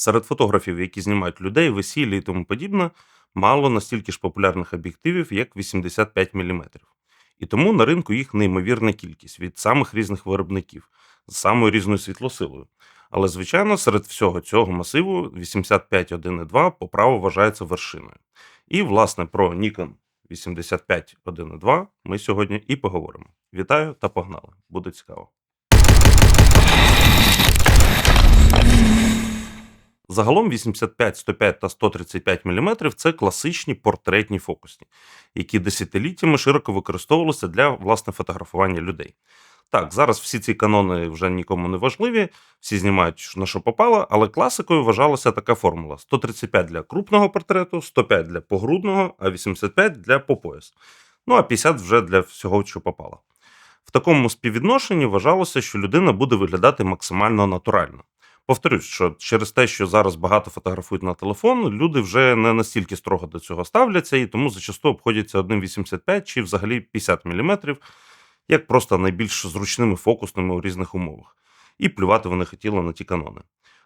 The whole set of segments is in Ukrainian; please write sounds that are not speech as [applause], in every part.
Серед фотографів, які знімають людей, весілля і тому подібне, мало настільки ж популярних об'єктивів, як 85 мм. І тому на ринку їх неймовірна кількість від самих різних виробників з самою різною світлосилою. Але, звичайно, серед всього цього масиву 85.1.2 по праву вважається вершиною. І, власне, про Nikon 85.1.2 ми сьогодні і поговоримо. Вітаю та погнали! Буде цікаво. Загалом 85, 105 та 135 мм це класичні портретні фокусні, які десятиліттями широко використовувалися для власне фотографування людей. Так, зараз всі ці канони вже нікому не важливі, всі знімають на що попало, але класикою вважалася така формула: 135 для крупного портрету, 105 для погрудного, а 85 для по пояс. Ну а 50 вже для всього, що попало. В такому співвідношенні вважалося, що людина буде виглядати максимально натурально. Повторюсь, що через те, що зараз багато фотографують на телефон, люди вже не настільки строго до цього ставляться, і тому зачасту обходяться 1,85 чи взагалі 50 мм, як просто найбільш зручними фокусними у різних умовах. І плювати вони хотіли на ті канони.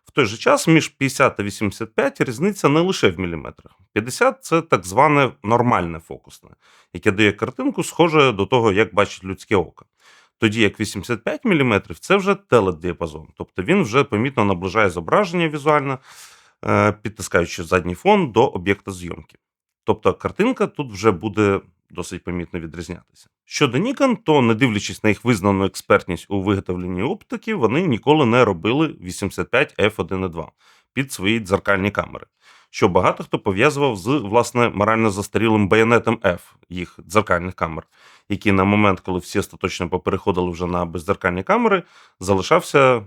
В той же час між 50 та 85 різниця не лише в міліметрах. 50 це так зване нормальне фокусне, яке дає картинку, схоже до того, як бачить людське око. Тоді як 85 мм це вже теледіапазон, тобто він вже помітно наближає зображення візуально, е, підтискаючи задній фон до об'єкта зйомки. Тобто картинка тут вже буде досить помітно відрізнятися. Щодо Nikon, то не дивлячись на їх визнану експертність у виготовленні оптики, вони ніколи не робили 85 f1.2 під свої дзеркальні камери, що багато хто пов'язував з власне морально застарілим байонетом F їх дзеркальних камер, який на момент, коли всі остаточно попереходили вже на бездзеркальні камери, залишався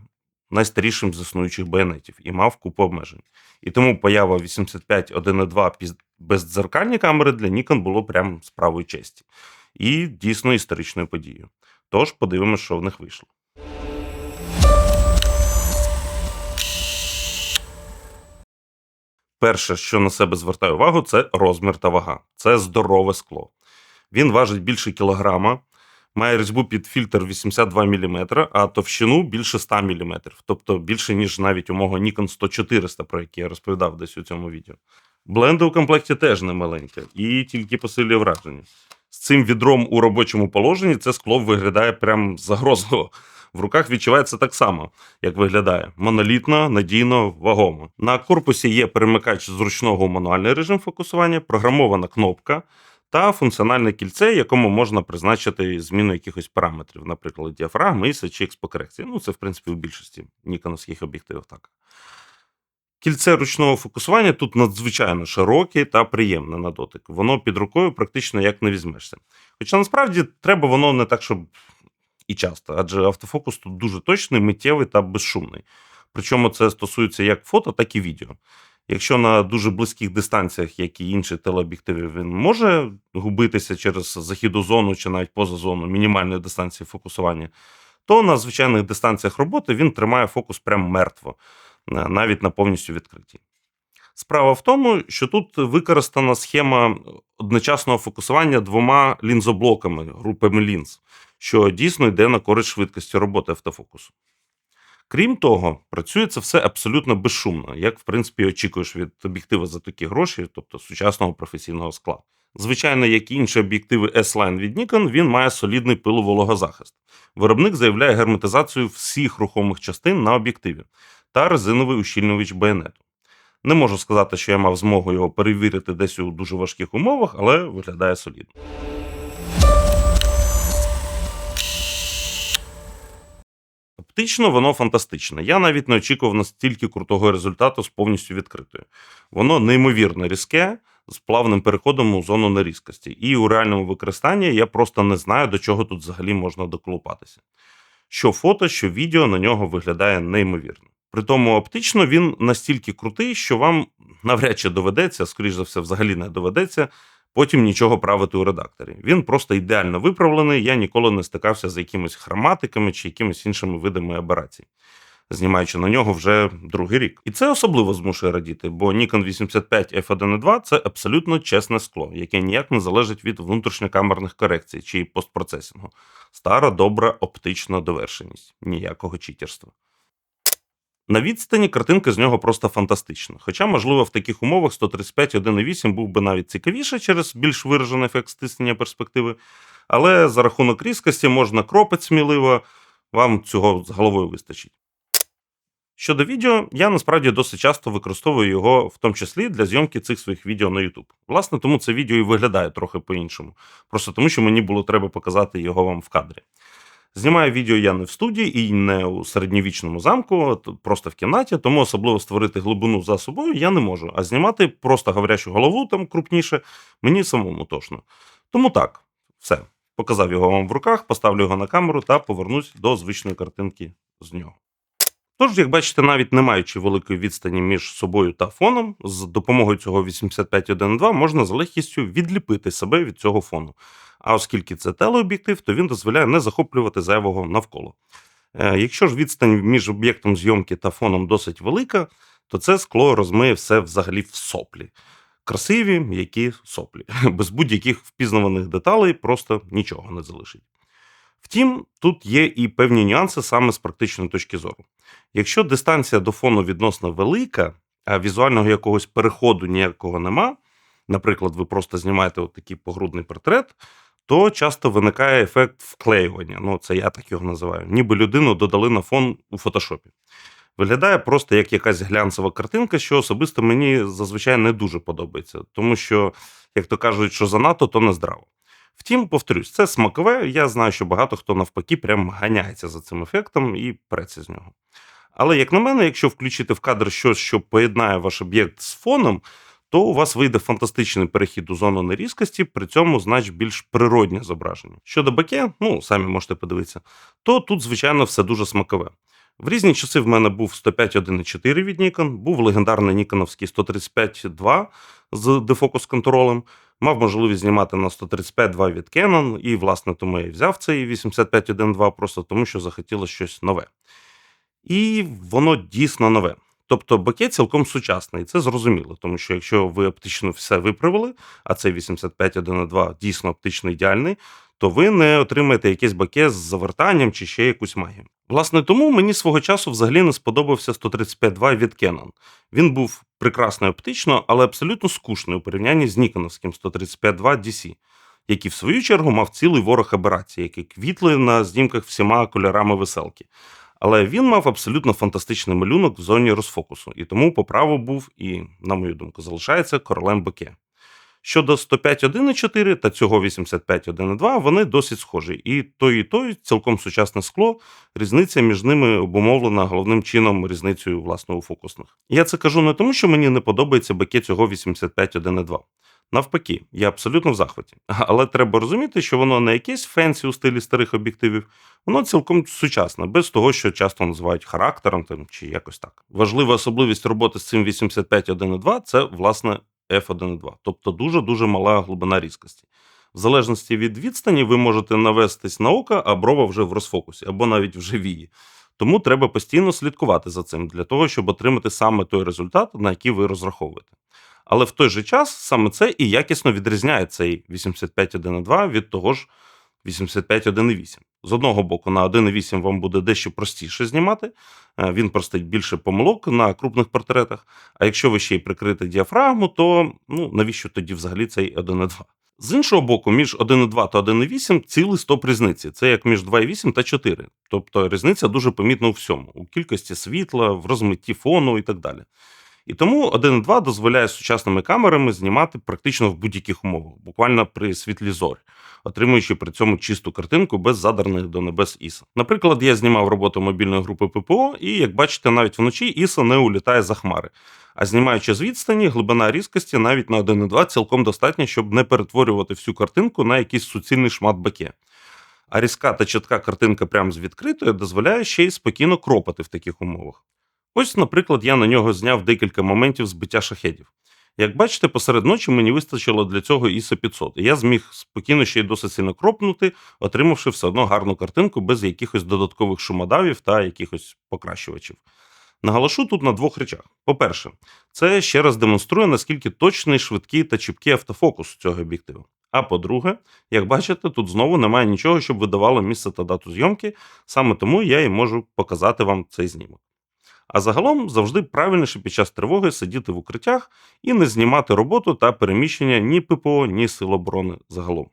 найстарішим з існуючих байонетів і мав купу обмежень. І тому поява 85 1.2 бездзеркальні камери для Nikon було прям справою честі. І дійсно історичною подією. Тож подивимося, що в них вийшло. Перше, що на себе звертає увагу, це розмір та вага. Це здорове скло. Він важить більше кілограма, має різьбу під фільтр 82 мм, а товщину більше 100 мм, тобто більше, ніж навіть у мого Nikon 100-400, про який я розповідав десь у цьому відео. Бленди у комплекті теж не маленьке і тільки посилює враження. З цим відром у робочому положенні це скло виглядає прям загрозливо. В руках відчувається так само, як виглядає: монолітно, надійно, вагомо. На корпусі є перемикач зручного у мануальний режим фокусування, програмована кнопка та функціональне кільце, якому можна призначити зміну якихось параметрів, наприклад, діафрагми, іса чи експокорекції. Ну, це, в принципі, у більшості ніконовських об'єктивів так. Кільце ручного фокусування тут надзвичайно широке та приємне на дотик. Воно під рукою практично як не візьмешся. Хоча насправді треба воно не так, щоб і часто, адже автофокус тут дуже точний, миттєвий та безшумний. Причому це стосується як фото, так і відео. Якщо на дуже близьких дистанціях, як і інші телеоб'єктиви, він може губитися через захід у зону чи навіть поза зону мінімальної дистанції фокусування, то на звичайних дистанціях роботи він тримає фокус прям мертво, навіть на повністю відкритій. Справа в тому, що тут використана схема одночасного фокусування двома лінзоблоками, групами лінз, що дійсно йде на користь швидкості роботи автофокусу. Крім того, працює це все абсолютно безшумно, як в принципі очікуєш від об'єктива за такі гроші, тобто сучасного професійного скла. Звичайно, як і інші об'єктиви S-Line від Nikon, він має солідний пиловологозахист. Виробник заявляє герметизацію всіх рухомих частин на об'єктиві та резиновий ущільнювач байонету. Не можу сказати, що я мав змогу його перевірити десь у дуже важких умовах, але виглядає солідно. Оптично воно фантастичне. Я навіть не очікував настільки крутого результату з повністю відкритою. Воно неймовірно різке, з плавним переходом у зону нерізкості. І у реальному використанні я просто не знаю, до чого тут взагалі можна доколупатися. Що фото, що відео на нього виглядає неймовірно. При тому оптично він настільки крутий, що вам навряд чи доведеться, скоріш за все, взагалі не доведеться, потім нічого правити у редакторі. Він просто ідеально виправлений. Я ніколи не стикався з якимись хроматиками чи якимись іншими видами аберацій, знімаючи на нього вже другий рік. І це особливо змушує радіти, бо Nikon 85 F1.2 це абсолютно чесне скло, яке ніяк не залежить від внутрішньокамерних корекцій чи постпроцесінгу. Стара добра оптична довершеність, ніякого читерства. На відстані картинка з нього просто фантастична. Хоча, можливо, в таких умовах 135 1.8 був би навіть цікавіше через більш виражений ефект стиснення перспективи. Але за рахунок різкості можна кропити сміливо, вам цього з головою вистачить. Щодо відео, я насправді досить часто використовую його, в тому числі для зйомки цих своїх відео на YouTube. Власне, тому це відео і виглядає трохи по-іншому. Просто тому, що мені було треба показати його вам в кадрі. Знімаю відео я не в студії і не у середньовічному замку, просто в кімнаті, тому особливо створити глибину за собою я не можу. А знімати просто говорячу голову там крупніше мені самому точно. Тому так, все. Показав його вам в руках, поставлю його на камеру та повернусь до звичної картинки з нього. Тож, як бачите, навіть не маючи великої відстані між собою та фоном, з допомогою цього 85.1.2 можна з легкістю відліпити себе від цього фону. А оскільки це телеоб'єктив, то він дозволяє не захоплювати зайвого навколо. Е, Якщо ж відстань між об'єктом зйомки та фоном досить велика, то це скло розмиє все взагалі в соплі. Красиві, м'які соплі. [laughs] Без будь-яких впізнаваних деталей просто нічого не залишить. Втім, тут є і певні нюанси саме з практичної точки зору. Якщо дистанція до фону відносно велика, а візуального якогось переходу ніякого нема, наприклад, ви просто знімаєте от такий погрудний портрет, то часто виникає ефект вклеювання. Ну, це я так його називаю. Ніби людину додали на фон у фотошопі. Виглядає просто як якась глянцева картинка, що особисто мені зазвичай не дуже подобається, тому що, як то кажуть, що занадто, то не здраво. Втім, повторюсь, це смакове. Я знаю, що багато хто навпаки прям ганяється за цим ефектом і преться з нього. Але, як на мене, якщо включити в кадр щось, що поєднає ваш об'єкт з фоном, то у вас вийде фантастичний перехід у зону нерізкості, при цьому знач більш природнє зображення. Щодо баке, ну самі можете подивитися, то тут, звичайно, все дуже смакове. В різні часи в мене був 105.1.4 від Nikon, був легендарний ніконовський 135.2 з дефокус контролем, мав можливість знімати на 135.2 від Canon, і, власне, тому я і взяв цей 85.1.2 просто тому, що захотілося щось нове. І воно дійсно нове. Тобто баке цілком сучасний, це зрозуміло, тому що якщо ви оптично все виправили, а цей 85.1.2 дійсно оптично ідеальний, то ви не отримаєте якесь баке з завертанням чи ще якусь магію. Власне, тому мені свого часу взагалі не сподобався 135.2 від Canon. Він був прекрасний оптично, але абсолютно скучний у порівнянні з Ніконовським 135.2 DC, який в свою чергу мав цілий ворог аберацій, які квітли на знімках всіма кольорами веселки. Але він мав абсолютно фантастичний малюнок в зоні розфокусу, і тому по праву був і, на мою думку, залишається королем Боке. Щодо 105.1.4 та цього 85.1.2, вони досить схожі. І той, і той цілком сучасне скло, різниця між ними обумовлена головним чином різницею власне у фокусних. Я це кажу не тому, що мені не подобається баке цього 85.1.2. Навпаки, я абсолютно в захваті. [laughs] Але треба розуміти, що воно не якесь фенсі у стилі старих об'єктивів, воно цілком сучасне, без того, що часто називають характером там, чи якось так. Важлива особливість роботи з цим 85.1.2 це власне F1.2, тобто дуже-дуже мала глибина різкості. В залежності від відстані, ви можете навестись на око, а брова вже в розфокусі, або навіть вже вії. Тому треба постійно слідкувати за цим для того, щоб отримати саме той результат, на який ви розраховуєте. Але в той же час саме це і якісно відрізняє цей 85.1.2 від того ж 85.1.8. З одного боку, на 1.8 вам буде дещо простіше знімати, е, він простить більше помилок на крупних портретах. А якщо ви ще й прикрите діафрагму, то ну навіщо тоді взагалі цей 1.2? З іншого боку, між 1.2 та 1.8 цілий стоп різниці. Це як між 2.8 та 4. Тобто різниця дуже помітна у всьому: у кількості світла, в розмитті фону і так далі. І тому 1.2 дозволяє сучасними камерами знімати практично в будь-яких умовах, буквально при світлі зорі, отримуючи при цьому чисту картинку без задарних до небес іса. Наприклад, я знімав роботу мобільної групи ППО, і як бачите, навіть вночі іса не улітає за хмари. А знімаючи з відстані, глибина різкості навіть на 1.2 цілком достатня, щоб не перетворювати всю картинку на якийсь суцільний шмат баке. А різка та чітка картинка прямо з відкритою дозволяє ще й спокійно кропати в таких умовах. Ось, наприклад, я на нього зняв декілька моментів збиття шахедів. Як бачите, посеред ночі мені вистачило для цього ISO 500, і я зміг спокійно ще й досить сильно кропнути, отримавши все одно гарну картинку без якихось додаткових шумодавів та якихось покращувачів. Наголошу тут на двох речах. По-перше, це ще раз демонструє, наскільки точний, швидкий та чіпкий автофокус цього об'єктиву. А по-друге, як бачите, тут знову немає нічого, щоб видавало місце та дату зйомки, саме тому я і можу показати вам цей знімок. А загалом завжди правильніше під час тривоги сидіти в укриттях і не знімати роботу та переміщення ні ППО, ні Сил оборони загалом.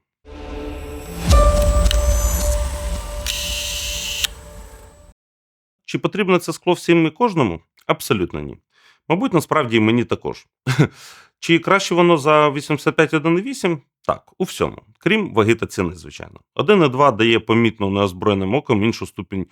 Чи потрібно це скло всім і кожному? Абсолютно ні. Мабуть, насправді і мені також. [laughs] Чи краще воно за 85,1,8? Так, у всьому, крім ваги та ціни, звичайно. 1,2 дає помітно неозброєним оком іншу ступінь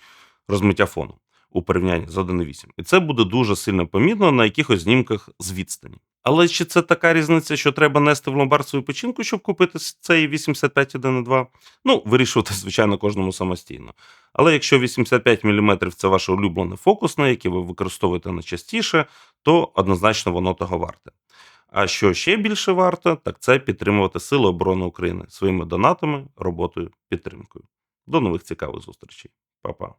розмиття фону у порівнянні з 1,8. І це буде дуже сильно помітно на якихось знімках з відстані. Але чи це така різниця, що треба нести в ломбард свою печінку, щоб купити цей 85,1,2? Ну, вирішувати, [laughs] звичайно, кожному самостійно. Але якщо 85 мм це ваше улюблене фокусне, яке ви використовуєте найчастіше, то однозначно воно того варте. А що ще більше варто, так це підтримувати Сили оборони України своїми донатами, роботою, підтримкою. До нових цікавих зустрічей. Па-па.